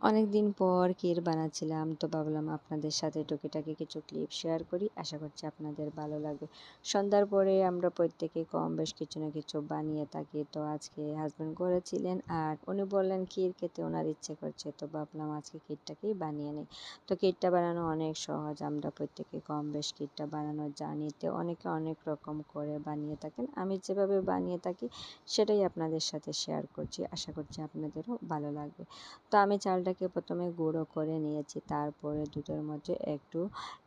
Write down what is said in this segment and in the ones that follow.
অনেক দিন পর ক্ষীর বানাচ্ছিলাম। তো ভাবলাম আপনাদের সাথে টুকিটাকি কিছু ক্লিপ শেয়ার করি। আশা করছি আপনাদের ভালো লাগবে। সন্ধ্যার পরে আমরা প্রত্যেকে কম বেশ কিছু না কিছু বানিয়ে থাকি। তো আজকে হাজব্যান্ড করেছিলেন আর উনি বললেন, ক্ষীর খেতে ওনার ইচ্ছে করছে। তো ভাবলাম আজকে ক্ষীরটাকেই বানিয়ে নিই। তো ক্ষীরটা বানানো অনেক সহজ। আমরা প্রত্যেকে কম বেশ ক্ষীরটা বানানো জানি। তো অনেকে অনেক রকম করে বানিয়ে থাকেন। আমি যেভাবে বানিয়ে থাকি, সেটাই আপনাদের সাথে শেয়ার করছি। আশা করছি আপনাদেরও ভালো লাগবে। তো আমি চালটা চালটাকে প্রথমে গুঁড়ো করে নিয়েছি, তারপরে দুধের মধ্যে একটু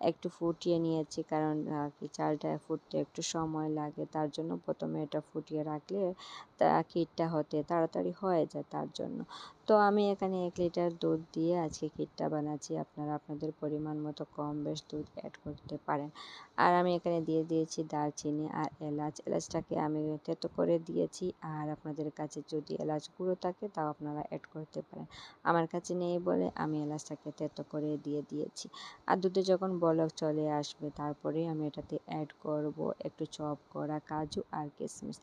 একটু ফুটিয়ে নিয়েছি, কারণ কি চালটা ফুটতে একটু সময় লাগে, তার জন্য প্রথমে এটা ফুটিয়ে রাখলে তা ক্ষীরটা হতে তাড়াতাড়ি হয়ে যায় তার জন্য। তো আমি এখানে এক লিটার দুধ দিয়ে আজকে ক্ষীরটা বানাচ্ছি। আপনারা আপনাদের পরিমাণ মতো কম বেশ দুধ অ্যাড করতে পারেন। আর আমি এখানে দিয়ে দিয়েছি দারচিনি আর এলাচ। এলাচটাকে আমি তেতো করে দিয়েছি। আর আপনাদের কাছে যদি এলাচ গুঁড়ো থাকে, তাও আপনারা অ্যাড করতে পারেন। আমার কাছে নেই বলে আমি এলাচটাকে তেতো করে দিয়ে দিয়েছি। আর দুধে যখন বলক চলে আসবে, তারপরে আমি এটাতে অ্যাড করব একটু চপ করা কাজু আর কিশমিশ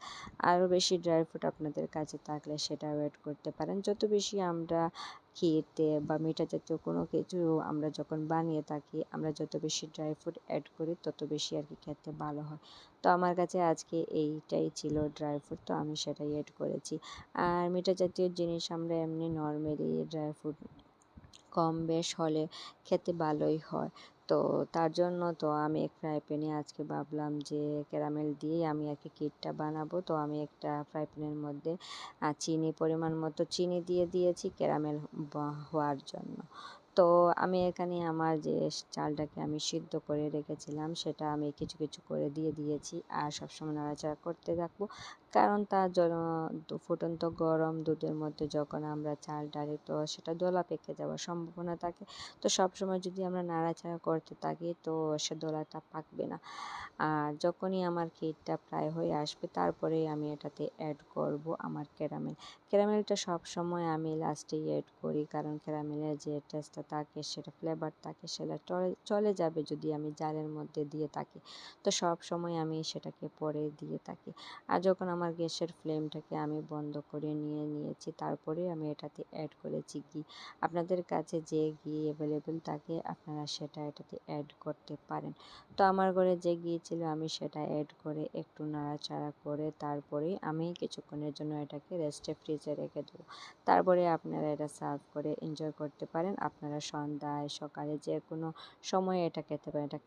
আরও বেশি ড্রাই ফ্রুট আপনাদের কাছে থাকলে সেটাও অ্যাড করতে পারেন। যত বেশি আমরা খেতে বা মিঠা জাতীয় কোনো কিছু আমরা যখন বানিয়ে থাকি, আমরা যত বেশি ড্রাই ফ্রুট অ্যাড করি, তত বেশি আর কি খেতে ভালো হয়। তো আমার কাছে আজকে এইটাই ছিল ড্রাই ফ্রুট তো আমি সেটাই অ্যাড করেছি। আর মিঠা জাতীয় জিনিস আমরা এমনি নর্মালি ড্রাই ফ্রুট কম বেশ হলে খেতে ভালোই হয়। তো তার জন্য তো আমি ফ্রাই প্যানে আজকে ভাবলাম যে ক্যারামেল দিয়েই আমি আর কি কেকটা বানাবো। তো আমি একটা ফ্রাই প্যানের মধ্যে চিনি পরিমাণ মতো চিনি দিয়ে দিয়েছি ক্যারামেল হওয়ার জন্য। তো আমি এখানে আমার যে চালটাকে আমি সিদ্ধ করে রেখেছিলাম সেটা আমি কিছু কিছু করে দিয়ে দিয়েছি। আর সবসময় নাড়াচাড়া করতে থাকব। কারণ তার জন্য ফুটন্ত গরম দুধের মধ্যে যখন আমরা চাল ডালি, তো সেটা দোলা পেকে যাওয়ার সম্ভাবনা থাকে। তো সবসময় যদি আমরা নাড়াচাড়া করতে থাকি, তো সে দোলাটা পাকবে না। আর যখনই আমার ক্ষীরটা প্রায় হয়ে আসবে তারপরে আমি এটাতে অ্যাড করব আমার ক্যারামেল ক্যারামেলটা সবসময় আমি লাস্টেই অ্যাড করি, কারণ ক্যারামেলের যে টেস্টটা থাকে, সেটা ফ্লেভার থাকে, সেটা চলে যাবে যদি আমি জালের মধ্যে দিয়ে থাকি। তো সব সময় আমি সেটাকে পরে দিয়ে থাকি। আর যখন আমার গ্যাসের ফ্লেমটাকে আমি বন্ধ করে নিয়ে নিয়েছি। তারপরে আমি এটাতে অ্যাড করেছি ঘি। আপনাদের কাছে যে ঘি অ্যাভেলেবেল থাকে, আপনারা সেটা এটাতে অ্যাড করতে পারেন। তো আমার ঘরে যে ঘি ছিল, আমি সেটা অ্যাড করে একটু নাড়াচাড়া করে তারপরে আমি কিছুক্ষণের জন্য এটাকে রেস্টে ফ্রিজে রেখে দেবো। তারপরে আপনারা এটা সার্ভ করে এনজয় করতে পারেন। আপনারা সন্ধ্যায়, সকালে যে কোনো সময় এটা খেতে পারেন। এটা